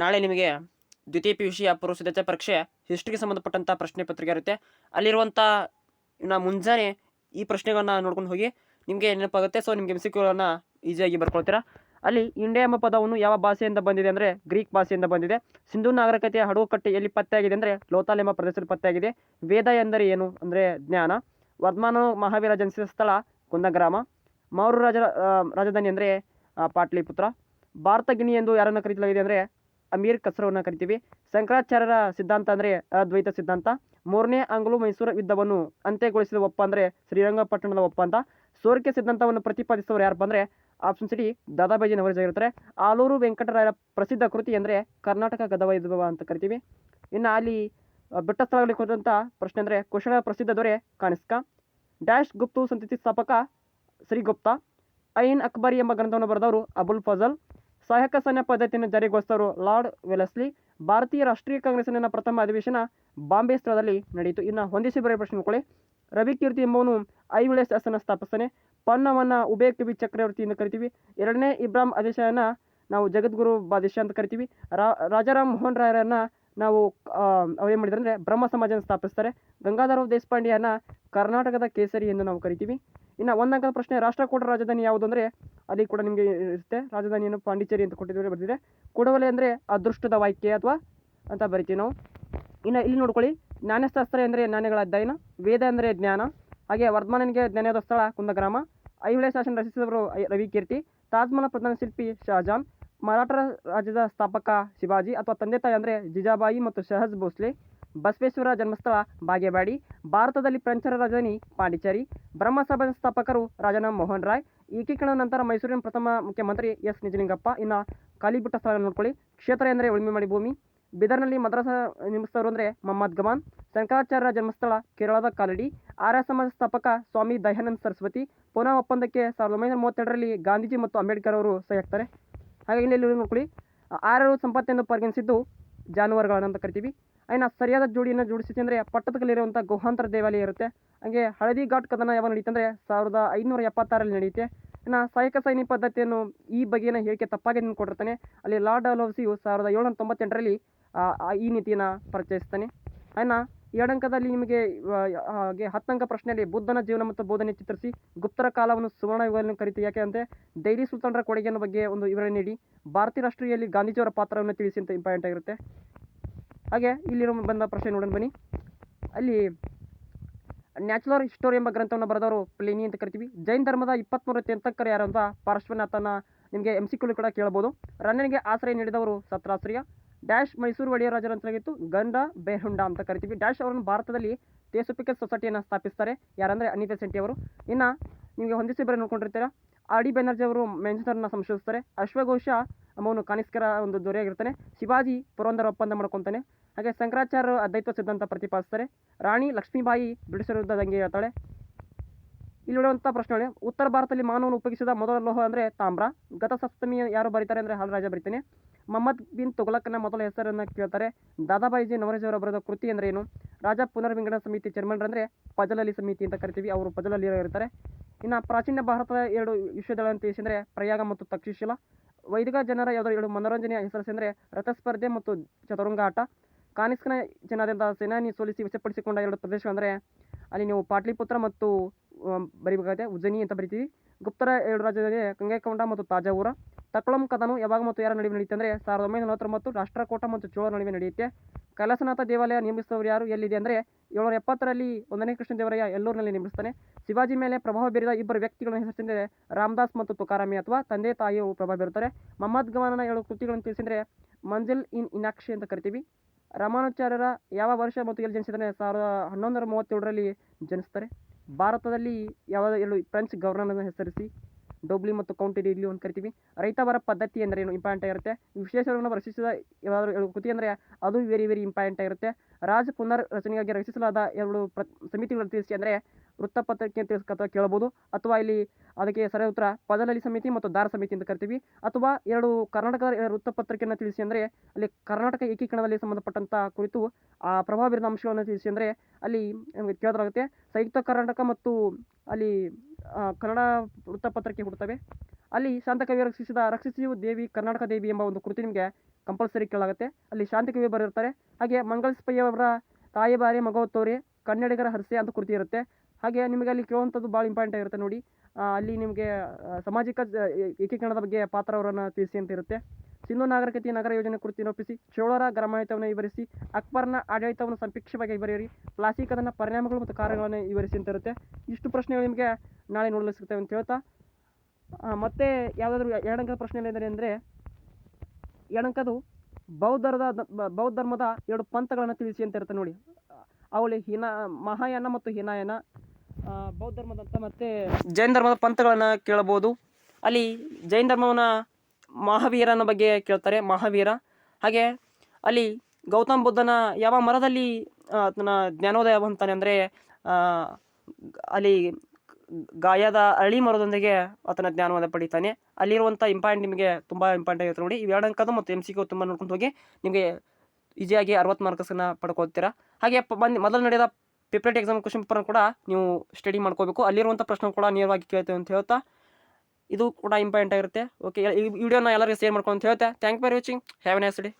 ನಾಳೆ ನಿಮಗೆ ದ್ವಿತೀಯ ಪಿ ಯು ಸಿಯ ಪೂರ್ವ ಸಿದ್ಧತೆ ಪರೀಕ್ಷೆ ಹಿಸ್ಟ್ರಿಗೆ ಸಂಬಂಧಪಟ್ಟಂಥ ಪ್ರಶ್ನೆ ಪತ್ರಿಕೆ ಇರುತ್ತೆ. ಅಲ್ಲಿರುವಂಥ ಇನ್ನು ಮುಂಜಾನೆ ಈ ಪ್ರಶ್ನೆಗಳನ್ನ ನೋಡ್ಕೊಂಡು ಹೋಗಿ ನಿಮಗೆ ನೆನಪಾಗುತ್ತೆ. ಸೊ ನಿಮಗೆ ಎಂ ಸಿ ಕ್ಯೂಗಳನ್ನು ಈಸಿಯಾಗಿ ಬರ್ಕೊಳ್ತೀರಾ. ಅಲ್ಲಿ ಇಂಡಿಯಾ ಎಂಬ ಪದವನ್ನು ಯಾವ ಭಾಷೆಯಿಂದ ಬಂದಿದೆ ಅಂದರೆ ಗ್ರೀಕ್ ಭಾಷೆಯಿಂದ ಬಂದಿದೆ. ಸಿಂಧು ನಾಗರಿಕತೆಯ ಹಡಗುಕಟ್ಟೆ ಎಲ್ಲಿ ಪತ್ತೆಯಾಗಿದೆ ಅಂದರೆ ಲೋತಾಲ್ ಎಂಬ ಪ್ರದೇಶದಲ್ಲಿ ಪತ್ತೆಯಾಗಿದೆ. ವೇದ ಎಂದರೆ ಏನು ಅಂದರೆ ಜ್ಞಾನ. ವರ್ಧಮಾನ ಮಹಾವೀರ ಜನಿಸಿದ ಸ್ಥಳ ಕುಂದಗ್ರಾಮ. ಮೌರ್ಯ ರಾಜ ರಾಜಧಾನಿ ಅಂದರೆ ಪಾಟ್ಲಿಪುತ್ರ. ಭಾರತ ಗಿಣಿ ಎಂದು ಯಾರನ್ನು ಕರೀಲಾಗಿದೆ ಅಂದರೆ ಅಮೀರ್ ಕಸರವನ್ನು ಕರಿತೀವಿ. ಶಂಕರಾಚಾರ್ಯರ ಸಿದ್ಧಾಂತ ಅಂದರೆ ಅದ್ವೈತ ಸಿದ್ಧಾಂತ. ಮೂರನೇ ಆಂಗ್ಲೋ ಮೈಸೂರು ಯುದ್ಧವನ್ನು ಅಂತ್ಯಗೊಳಿಸಿದ ಒಪ್ಪ ಅಂದರೆ ಶ್ರೀರಂಗಪಟ್ಟಣದ ಒಪ್ಪ ಅಂತ. ಸೋರಿಕೆ ಸಿದ್ಧಾಂತವನ್ನು ಪ್ರತಿಪಾದಿಸಿದವರು ಯಾರಪ್ಪ ಅಂದರೆ ಆಪ್ಷನ್ ಸಿ ದಾದಾಬಾಯಿ ನವರೇಜ್ ಆಗಿರ್ತಾರೆ. ಆಲೂರು ವೆಂಕಟರಾಯರ ಪ್ರಸಿದ್ಧ ಕೃತಿ ಅಂದರೆ ಕರ್ನಾಟಕ ಗದವೈದ್ವ ಅಂತ ಕರಿತೀವಿ. ಇನ್ನು ಅಲ್ಲಿ ಬೆಟ್ಟ ಸ್ಥಳಗಳಿಗೆ ಕುರಿತಂಥ ಪ್ರಶ್ನೆ ಅಂದರೆ ಕುಶಲ ಪ್ರಸಿದ್ಧ ದೊರೆ ಕಾಣಿಸ್ಕ. ಡ್ಯಾಶ್ ಗುಪ್ತು ಸಂತತಿ ಸ್ಥಾಪಕ ಶ್ರೀಗುಪ್ತ ಐನ್ ಅಕ್ಬರಿ ಎಂಬ ಗ್ರಂಥವನ್ನು ಬರೆದವರು ಅಬುಲ್ ಫಜಲ್. ಸಹಾಯಕ ಸೈನ್ಯ ಪದ್ಧತಿಯನ್ನು ಜಾರಿಗೊಳಿಸಿದರು ಲಾರ್ಡ್ ವೆಲಸ್ಲಿ ಭಾರತೀಯ ರಾಷ್ಟ್ರೀಯ ಕಾಂಗ್ರೆಸ್ಸಿನ ಪ್ರಥಮ ಅಧಿವೇಶನ ಬಾಂಬೆ ಸ್ಥಳದಲ್ಲಿ ನಡೆಯಿತು. ಇನ್ನು ಹೊಂದಿಸಿ ಬರೆಯ ಪ್ರಶ್ನೆ ನೋಡ್ಕೊಳ್ಳಿ ರವಿಕೀರ್ತಿ ಎಂಬವನು ವಿಳೆ ಶಾಸನ ಸ್ಥಾಪಿಸ್ತಾನೆ ಪನ್ನವನ್ನು ಉಭಯ ಕವಿ ಚಕ್ರವರ್ತಿ ಎಂದು ಕರಿತೀವಿ. ಎರಡನೇ ಇಬ್ರಾಹಿಂ ಆದೇಶನ ನಾವು ಜಗದ್ಗುರು ಬಾದಿಶ ಅಂತ ಕರಿತೀವಿ. ರಾಜಾರಾಮ್ ಮೋಹನ್ ರಾಯರನ್ನು ನಾವು ಏನು ಮಾಡಿದ್ರೆ ಅಂದರೆ ಬ್ರಹ್ಮ ಸಮಾಜನ ಸ್ಥಾಪಿಸ್ತಾರೆ. ಗಂಗಾಧರರಾವ್ ದೇಶಪಾಂಡೆಯನ್ನು ಕರ್ನಾಟಕದ ಕೇಸರಿ ಎಂದು ನಾವು ಕರಿತೀವಿ. ಇನ್ನು ಒಂದಂಕದ ಪ್ರಶ್ನೆ, ರಾಷ್ಟ್ರಕೂಟ ರಾಜಧಾನಿ ಯಾವುದು ಅಂದರೆ ಅಲ್ಲಿ ಕೂಡ ನಿಮಗೆ ಇರುತ್ತೆ. ರಾಜಧಾನಿಯನ್ನು ಪಾಂಡಿಚೇರಿ ಅಂತ ಕೊಟ್ಟಿದ್ದರೆ ಬರೆದಿದೆ. ಕೊಡವಲೆ ಅಂದರೆ ಅದೃಷ್ಟದ ವಾಕ್ಯ ಅಥವಾ ಅಂತ ಬರಿತೀವಿ ನಾವು. ಇನ್ನು ಇಲ್ಲಿ ನೋಡ್ಕೊಳ್ಳಿ. ಜ್ಞಾನಶಾಸ್ತ್ರ ಎಂದರೆ ಜ್ಞಾನಗಳ ಅಧ್ಯಯನ, ವೇದ ಅಂದರೆ ಜ್ಞಾನ, ಹಾಗೆ ವರ್ಧಮಾನನಿಗೆ ಜ್ಞಾನದ ಸ್ಥಳ ಕುಂದಗ್ರಾಮ, ಐಹೊಳೆ ಶಾಸನ ರಚಿಸಿದವರು ರವಿಕೀರ್ತಿ, ತಾಜ್ಮಹಲ್ ಪ್ರಧಾನ ಶಿಲ್ಪಿ ಶಹಜಾನ್ ಮರಾಠರ ರಾಜ್ಯದ ಸ್ಥಾಪಕ ಶಿವಾಜಿ ಅಥವಾ ತಂದೆ ತಾಯಿ ಅಂದರೆ ಜಿಜಾಬಾಯಿ ಮತ್ತು ಶಹಜ್ ಭೋಸ್ಲೆ, ಬಸವೇಶ್ವರ ಜನ್ಮಸ್ಥಳ ಬಾಗೇವಾಡಿ, ಭಾರತದಲ್ಲಿ ಫ್ರೆಂಚರ ರಾಜಧಾನಿ ಪಾಂಡಿಚೇರಿ ಬ್ರಹ್ಮಸಭಾ ಸ್ಥಾಪಕರು ರಾಜನಾಮ್ ಮೋಹನ್ ರಾಯ್ ಏಕೀಕರಣದ ನಂತರ ಮೈಸೂರಿನ ಪ್ರಥಮ ಮುಖ್ಯಮಂತ್ರಿ ಎಸ್. ನಿಜಲಿಂಗಪ್ಪ. ಇನ್ನು ಖಾಲಿಬಿಟ್ಟ ಸ್ಥಳ ನೋಡ್ಕೊಳ್ಳಿ. ಕ್ಷೇತ್ರ ಎಂದರೆ ಉಳುಮೆ ಮಾಡಿ ಭೂಮಿ. ಬಿದರ್ನಲ್ಲಿ ಮದ್ರಾಸ ನಿರ್ಮಿಸಿದವರು ಅಂದರೆ ಮೊಹಮ್ಮದ್ ಗಮಾನ್ ಶಂಕರಾಚಾರ್ಯರ ಜನ್ಮಸ್ಥಳ ಕೇರಳದ ಕಾಲಡಿ. ಆರ್ಯ ಸಮಾಜ ಸ್ಥಾಪಕ ಸ್ವಾಮಿ ದಯಾನಂದ ಸರಸ್ವತಿ. ಪುನಃ ಒಪ್ಪಂದಕ್ಕೆ ಸಾವಿರದ ಒಂಬೈನೂರ ಮೂವತ್ತೆರಡರಲ್ಲಿ ಗಾಂಧೀಜಿ ಮತ್ತು ಅಂಬೇಡ್ಕರ್ ಅವರು ಸಹಿ ಹಾಕ್ತಾರೆ ಹಾಗೆ ಇಲ್ಲಿ ನೋಡ್ಕೊಳ್ಳಿ. ಆರ್ಯರು ಸಂಪತ್ತೆಂದು ಪರಿಗಣಿಸಿದ್ದು ಜಾನುವಾರುಗಳನ್ನು ಅಂತ ಕರಿತೀವಿ. ಇನ್ನು ಸರಿಯಾದ ಜೋಡಿಯನ್ನು ಜೋಡಿಸಿ ಅಂದರೆ ಪಟ್ಟದಕಲ್ಲಿರುವಂಥ ಗುಹಾಂತರ ದೇವಾಲಯ ಇರುತ್ತೆ. ಹಾಗೆ ಹಳದಿ ಘಾಟ್ ಕದನ ಯಾವಾಗ ನಡೀತಂದರೆ ಸಾವಿರದ ಐನೂರ ಎಪ್ಪತ್ತಾರಲ್ಲಿ ನಡೆಯುತ್ತೆ. ಇನ್ನು ಸಹಾಯಕ ಸೈನಿ ಪದ್ಧತಿಯನ್ನು ಈ ಬಗೆಯ ಹೇಳಿಕೆ ತಪ್ಪಾಗಿ ಕೊಟ್ಟಿರ್ತಾನೆ. ಅಲ್ಲಿ ಲಾರ್ಡ್ ಅಲೋಸಿಯು ಸಾವಿರದ ಏಳ್ನೂರ ತೊಂಬತ್ತೆಂಟರಲ್ಲಿ ಈ ನೀತಿಯನ್ನು ಪರಿಚಯಿಸ್ತಾನೆ. ಇನ್ನು ಎರಡಂಕದಲ್ಲಿ ನಿಮಗೆ ಹಾಗೆ ಹತ್ತಂಕ ಪ್ರಶ್ನೆಯಲ್ಲಿ ಬುದ್ಧನ ಜೀವನ ಮತ್ತು ಬೋಧನೆ ಚಿತ್ರಿಸಿ, ಗುಪ್ತರ ಕಾಲವನ್ನು ಸುವರ್ಣ ಯುಗವನ್ನು ಕರಿತು ಯಾಕೆ ಅಂದರೆ ಡೈಲಿ ಸುಲ್ತಾನರ ಕೊಡುಗೆಯನ್ನು ಬಗ್ಗೆ ಒಂದು ವಿವರಣೆ ನೀಡಿ. ಭಾರತೀಯ ರಾಷ್ಟ್ರೀಯಲ್ಲಿ ಗಾಂಧೀಜಿಯವರ ಪಾತ್ರವನ್ನು ತಿಳಿಸಿ ಅಂತ ಇಂಪಾರ್ಟೆಂಟ್ ಆಗಿರುತ್ತೆ. ಹಾಗೆ, ಇಲ್ಲಿರೋ ಬಂದ ಪ್ರಶ್ನೆ ನೋಡೋಣ ಬನ್ನಿ. ಅಲ್ಲಿ ನ್ಯಾಚುರಲ್ ಹಿಸ್ಟೋರಿ ಎಂಬ ಗ್ರಂಥವನ್ನು ಬರೆದವರು ಪ್ಲೇನಿ ಅಂತ ಕರಿತೀವಿ. ಜೈನ್ ಧರ್ಮದ ಇಪ್ಪತ್ತ್ಮೂರು ತೀರ್ಥಂಕರು ಯಾರು ಅಂತ ಪಾರ್ಶ್ವನಾಥನ ನಿಮಗೆ ಎಂ ಸಿ ಕೂಡ ಕೇಳಬಹುದು ರನ್ನನಿಗೆ ಆಶ್ರಯ ನೀಡಿದವರು ಸತ್ರಾಶ್ರಯ ಡ್ಯಾಶ್ ಮೈಸೂರು ಒಡೆಯ ರಾಜರ ಅಂತಲಾಗಿತ್ತು ಗಂಡ ಬೇಹುಂಡ ಅಂತ ಕರಿತೀವಿ. ಡ್ಯಾಶ್ ಅವರನ್ನು ಭಾರತದಲ್ಲಿ ತೇಸುಪಿಕೆ ಸೊಸೈಟಿಯನ್ನು ಸ್ಥಾಪಿಸ್ತಾರೆ. ಯಾರಂದರೆ ಅನಿತಾ ಸೆಂಟಿ ಅವರು. ಇನ್ನು ನಿಮಗೆ ಹೊಂದಿಸಿ ಬರೀ ನೋಡ್ಕೊಂಡಿರ್ತೀರಾ? ಆರ್ ಡಿ ಬ್ಯಾನರ್ಜಿ ಅವರು ಮೆನ್ಸರ್ನ ಸಂಶೋಧಿಸ್ತಾರೆ. ಅಶ್ವಘೋಷ ಅವನು ಕಾನಿಸ್ಕರ ಒಂದು ದೊರೆಯಾಗಿರ್ತಾನೆ. ಶಿವಾಜಿ ಪುರಂದರ ಒಪ್ಪಂದ ಮಾಡ್ಕೊತಾನೆ. ಹಾಗೆ ಶಂಕರಾಚಾರ್ಯ ಅದ್ವೈತ ಸಿದ್ಧಾಂತ ಪ್ರತಿಪಾದಿಸ್ತಾರೆ. ರಾಣಿ ಲಕ್ಷ್ಮೀಬಾಯಿ ಬ್ರಿಟಿಷರ ವಿರುದ್ಧ ದಂಗೆ ಹೇಳ್ತಾಳೆ. ಇಲ್ಲಿ ನೋಡುವಂಥ ಪ್ರಶ್ನೆ ಉತ್ತರ ಭಾರತದಲ್ಲಿ ಮಾನವನು ಉಪಯೋಗಿಸಿದ ಮೊದಲ ಲೋಹ ಅಂದರೆ ತಾಮ್ರ. ಗತ ಸಪ್ತಮಿ ಯಾರು ಬರೀತಾರೆ ಅಂದರೆ ಹಾಲರಾಜ ಬರೀತಾನೆ. ಮೊಹಮ್ಮದ್ ಬಿನ್ ತುಘಲಕ್ನ ಮೊದಲ ಹೆಸರನ್ನು ಕೇಳ್ತಾರೆ. ದಾದಾಬಾಯಿಜಿ ನವರೇಜ್ ಅವರ ಬರೆದ ಕೃತಿ ಅಂದರೆ ಏನು? ರಾಜ ಪುನರ್ವಿಂಗಡಣ ಸಮಿತಿ ಚೇರ್ಮನ್ ಅಂದರೆ ಪಜಲಲಿ ಸಮಿತಿ ಅಂತ ಕರಿತೀವಿ. ಅವರು ಪಜಲಲ್ಲಿ ಇರ್ತಾರೆ. ಇನ್ನು ಪ್ರಾಚೀನ ಭಾರತದ ಎರಡು ವಿಷಯಗಳನ್ನು ತಿಳಿಸಿದರೆ ಪ್ರಯಾಗ ಮತ್ತು ತಕ್ಷಶಿಲ. ವೈದಿಕ ಜನರ ಯಾವುದೋ ಎರಡು ಮನೋರಂಜನೆಯ ಹೆಸರಿಸೆಂದರೆ ರಥಸ್ಪರ್ಧೆ ಮತ್ತು ಚದುರಂಗ ಆಟ ಕಾನಿಸ್ಕನ ಜನಾದ್ಯಂತ ಸೇನಾನಿ ಸೋಲಿಸಿ ವಶಪಡಿಸಿಕೊಂಡ ಎರಡು ಪ್ರದೇಶಗಳೆಂದರೆ ಅಲ್ಲಿ ನೀವು ಪಾಟ್ಲಿಪುತ್ರ ಮತ್ತು ಬರಿಬೇಕಾಗುತ್ತೆ. ಉಜ್ಜನಿ ಅಂತ ಬರಿತೀವಿ. ಗುಪ್ತರ ಎರಡು ರಾಜ್ಯದಲ್ಲಿ ಕಂಗೈಕೊಂಡ ಮತ್ತು ತಾಜಾವೂರ. ತಕ್ಳಂ ಕದನು ಯಾವಾಗ ಮತ್ತು ಯಾರ ನಡುವೆ ನಡೆಯುತ್ತೆ ಅಂದರೆ ಸಾವಿರದ ಒಂಬೈನೂರ ನಲವತ್ತೊಂಬತ್ತು ರಾಷ್ಟ್ರಕೂಟ ಮತ್ತು ಚೋಳ ನಡುವೆ ನಡೆಯುತ್ತೆ. ಕೈಲಾಸನಾಥ ದೇವಾಲಯ ನಿರ್ಮಿಸಿದವರು ಯಾರು, ಎಲ್ಲಿದೆ ಅಂದರೆ ಏಳ್ನೂರ ಎಪ್ಪತ್ತರಲ್ಲಿ ಒಂದನೇ ಕೃಷ್ಣದೇವರಾಯ ಎಲ್ಲೂರಿನಲ್ಲಿ ನಿರ್ಮಿಸ್ತಾನೆ. ಶಿವಾಜಿ ಮೇಲೆ ಪ್ರಭಾವ ಬೀರಿದ ಇಬ್ಬರು ವ್ಯಕ್ತಿಗಳನ್ನು ಹೆಸರಿಸಿದರೆ ರಾಮದಾಸ್ ಮತ್ತು ತುಕಾರಾಮಿ ಅಥವಾ ತಂದೆ ತಾಯಿಯು ಪ್ರಭಾವ ಬೀರುತ್ತಾರೆ. ಮಹಮ್ಮದ್ ಗವಾನನ ಏಳು ಕೃತಿಗಳನ್ನು ತಿಳಿಸಿದರೆ ಮಂಜಿಲ್ ಇನ್ ಇನಾಕ್ಷಿ ಅಂತ ಕರಿತೀವಿ. ರಾಮಾನುಚಾರ್ಯರ ಯಾವ ವರ್ಷ ಮತ್ತು ಎಲ್ಲಿ ಜನಿಸಿದರೆ ಸಾವಿರದ ಹನ್ನೊಂದರ ಮೂವತ್ತೇಳರಲ್ಲಿ ಜನಿಸ್ತಾರೆ. ಭಾರತದಲ್ಲಿ ಯಾವ ಎರಡು ಫ್ರೆಂಚ್ ಗವರ್ನರನ್ನು ಹೆಸರಿಸಿ ಡೋಬ್ಲಿ ಮತ್ತು ಕೌಂಟಿ ಡಿಗ್ಲಿ ಅಂತ ಕರಿತೀವಿ. ರೈತವರ ಪದ್ಧತಿ ಅಂದರೆ ಏನು? ಇಂಪಾರ್ಟೆಂಟ್ ಆಗಿರುತ್ತೆ. ವಿಶೇಷವನ್ನು ರಚಿಸಿದ ಯಾವ್ದಾದ್ರು ಕೃತಿ ಅಂದರೆ ಅದು ವೆರಿ ವೆರಿ ಇಂಪಾರ್ಟೆಂಟ್ ಆಗಿರುತ್ತೆ. ರಾಜ ಪುನರ್ ರಚನೆಗಾಗಿ ರಚಿಸಲಾದ ಎರಡು ಪ್ರ, ಸಮಿತಿಗಳು ತಿಳಿಸಿ ಅಂದರೆ ವೃತ್ತಪತ್ರಿಕೆ ಅಂತ ಅಥವಾ ಕೇಳ್ಬೋದು ಅಥವಾ ಇಲ್ಲಿ ಅದಕ್ಕೆ ಸರಿಯಾದ ಉತ್ತರ ಪದಲಲಿ ಸಮಿತಿ ಮತ್ತು ದಾರ ಸಮಿತಿ ಅಂತ ಕರಿತೀವಿ. ಅಥವಾ ಎರಡು ಕರ್ನಾಟಕದ ವೃತ್ತಪತ್ರಿಕೆಯನ್ನು ತಿಳಿಸಿ ಅಂದರೆ ಅಲ್ಲಿ ಕರ್ನಾಟಕ ಏಕೀಕರಣದಲ್ಲಿ ಸಂಬಂಧಪಟ್ಟಂಥ ಕುರಿತು ಆ ಪ್ರಭಾವ ಅಂಶಗಳನ್ನು ತಿಳಿಸಿ ಅಂದರೆ ಅಲ್ಲಿ ನಮಗೆ ಕೇಳೋದಾಗುತ್ತೆ ಸಂಯುಕ್ತ ಕರ್ನಾಟಕ ಮತ್ತು ಅಲ್ಲಿ ಕನ್ನಡ ವೃತ್ತಪತ್ರಿಕೆ ಹುಡ್ತವೆ ಅಲ್ಲಿ ಶಾಂತಕವಿ ರಕ್ಷಿಸಿದ, ರಕ್ಷಿಸಿಯು ದೇವಿ, ಕರ್ನಾಟಕ ದೇವಿ ಎಂಬ ಒಂದು ಕೃತಿ ನಿಮಗೆ ಕಂಪಲ್ಸರಿ ಕೇಳಾಗುತ್ತೆ ಅಲ್ಲಿ ಶಾಂತಕವಿ ಬರೆದಿರ್ತಾರೆ. ಹಾಗೆ ಮಂಗಲ್ಸ್ ಪೈ ಅವರ ತಾಯಿ ಬಾರಿ ಮಗವತ್ತೋರಿ ತೋರಿ ಕನ್ನಡಿಗರ ಹರಸೆ ಅಂತ ಕೃತಿ ಇರುತ್ತೆ. ಹಾಗೆ ನಿಮಗೆ ಅಲ್ಲಿ ಕೇಳುವಂಥದ್ದು ಭಾಳ ಇಂಪಾರ್ಟೆಂಟ್ ಆಗಿರುತ್ತೆ ನೋಡಿ. ಅಲ್ಲಿ ನಿಮಗೆ ಸಾಮಾಜಿಕ ಏಕೀಕರಣದ ಬಗ್ಗೆ ಪಾತ್ರ ಅವರನ್ನು ತಿಳಿಸಿ ಅಂತ ಇರುತ್ತೆ. ಸಿಂಧು ನಾಗರಿಕತೆ ನಗರ ಯೋಜನೆ ಕುರಿತು ರೂಪಿಸಿ ಚೋಳರ ಗ್ರಾಮಾಡಳಿತವನ್ನು ವಿವರಿಸಿ, ಅಕ್ಬರ್ನ ಆಡಳಿತವನ್ನು ಸಂಕ್ಷಿಪ್ತವಾಗಿ ವಿವರಿರಿ ಪ್ಲಾಸ್ಟಿಕ್ ಅದನ್ನು ಪರಿಣಾಮಗಳು ಮತ್ತು ಕಾರ್ಯಗಳನ್ನು ವಿವರಿಸಿ ಅಂತ ಇರುತ್ತೆ. ಇಷ್ಟು ಪ್ರಶ್ನೆಗಳು ನಿಮಗೆ ನಾಳೆ ನೋಡಲು ಸಿಗ್ತವೆ ಅಂತ ಹೇಳ್ತಾ ಮತ್ತೆ ಯಾವುದಾದ್ರೂ ಎರಡಂಕದ ಪ್ರಶ್ನೆ ಅಂದರೆ ಎರಡಂಕದು ಬೌದ್ಧರದ ಬೌದ್ಧ ಧರ್ಮದ ಎರಡು ಪಂಥಗಳನ್ನು ತಿಳಿಸಿ ಅಂತ ಇರುತ್ತೆ ನೋಡಿ. ಅವಳಿ ಹಿನ, ಮಹಾಯಾನ ಮತ್ತು ಹಿನಾಯನ. ಬೌದ್ಧ ಧರ್ಮದಂತ ಮತ್ತು ಜೈನ ಧರ್ಮದ ಪಂಥಗಳನ್ನು ಕೇಳಬಹುದು. ಅಲ್ಲಿ ಜೈನ ಧರ್ಮವನ್ನ ಮಹಾವೀರನ ಬಗ್ಗೆ ಕೇಳ್ತಾರೆ, ಮಹಾವೀರ. ಹಾಗೆ ಅಲ್ಲಿ ಗೌತಮ್ ಬುದ್ಧನ ಯಾವ ಮರದಲ್ಲಿ ಅದನ್ನ ಜ್ಞಾನೋದಯ ಅಂತಾನೆ ಅಂದರೆ ಅಲ್ಲಿ ಗಾಯದ ಅಳಿ ಮರದೊಂದಿಗೆ ಆತನ ಜ್ಞಾನವನ್ನು ಪಡಿತಾನೆ. ಅಲ್ಲಿರುವಂಥ ಇಂಪಾರ್ಟೆಂಟ್ ನಿಮಗೆ ತುಂಬ ಇಂಪಾರ್ಟೆಂಟ್ ಆಗಿರುತ್ತೆ ನೋಡಿ. ಇವೆರಡು ಅಂಕದ ಮತ್ತು ಎಂ ಸಿ ಕ್ಯೂ ತುಂಬ ನೋಡ್ಕೊಂಡು ಹೋಗಿ ನಿಮಗೆ ಈಸಿಯಾಗಿ ಅರವತ್ತು ಮಾರ್ಕ್ಸನ್ನು ಪಡ್ಕೊಳ್ತೀರಾ. ಹಾಗೆ ಬಂದು, ಮೊದಲು ನಡೆದ ಪೇಪರೇಟ್ ಎಕ್ಸಾಮ್ ಕ್ವಶನ್ ಪೇಪರ್ ಕೂಡ ನೀವು ಸ್ಟಡಿ ಮಾಡ್ಕೋಬೇಕು ಅಲ್ಲಿರುವಂಥ ಪ್ರಶ್ನೆ ಕೂಡ ನೇರವಾಗಿ ಕೇಳ್ತೇವೆ ಅಂತ ಹೇಳ್ತಾ ಇದು ಕೂಡ ಇಂಪಾರ್ಟೆಂಟ್ ಆಗಿರುತ್ತೆ. ಓಕೆ ಈ ವಿಡಿಯೋನ ಎಲ್ಲರಿಗೂ ಶೇರ್ ಮಾಡ್ಕೊಂಡು ಅಂತ ಹೇಳ್ತಾ. Thank for watching have a nice day